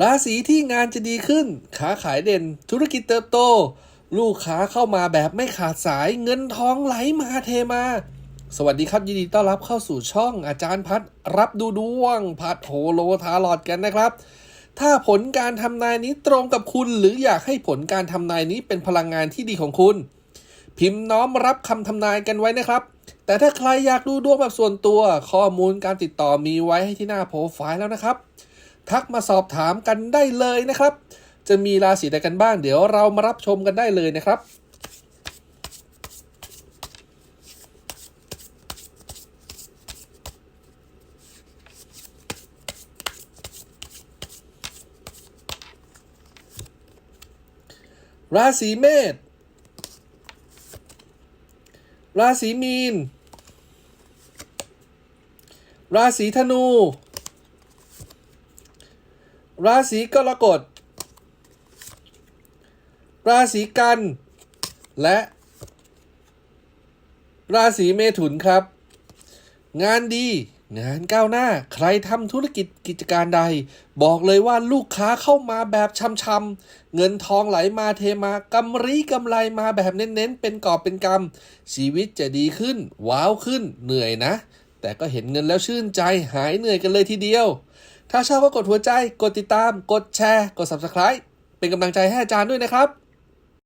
ราศีที่งานจะดีขึ้น ค้าขายเด่น ธุรกิจเติบโต ลูกค้าเข้ามาแบบไม่ขาดสาย เงินทองไหลมาเทมา สวัสดีครับยินดีต้อนรับเข้าสู่ช่องอาจารย์พัดรับดูดวง พัดโฮโลทาลอดกันนะครับ ถ้าผลการทำนายนี้ตรงกับคุณ หรืออยากให้ผลการทำนายนี้เป็นพลังงานที่ดีของคุณ พิมพ์น้อมรับคำทำนายกันไว้นะครับ แต่ถ้าใครอยากดูดวงแบบส่วนตัว ข้อมูลการติดต่อมีไว้ให้ที่หน้าโปรไฟล์แล้วนะครับ ทักมาสอบถามกันได้เลยนะครับ จะมีราศีใดกันบ้าง เดี๋ยวเรามารับชมกันได้เลยนะครับราศีเมษ ราศีมีน ราศีธนู รา ราศีกรกฎ ราศีกัน และ ราศีเมถุนครับ งานดี งานก้าวหน้า ใครทำธุรกิจกิจการใด บอกเลยว่าลูกค้าเข้ามาแบบช่ำๆ เงินทองไหลมาเทมากำรีกำไรมาแบบเน้นๆ เป็นกอบเป็นกำ ชีวิตจะดีขึ้น ว้าวขึ้น เหนื่อยนะ แต่ก็เห็นเงินแล้วชื่นใจ หายเหนื่อยกันเลยทีเดียว ถ้าชอบก็กดหัวใจ กดติดตาม กดแชร์ กด subscribe เป็นกำลังใจให้อาจารย์ด้วยนะครับ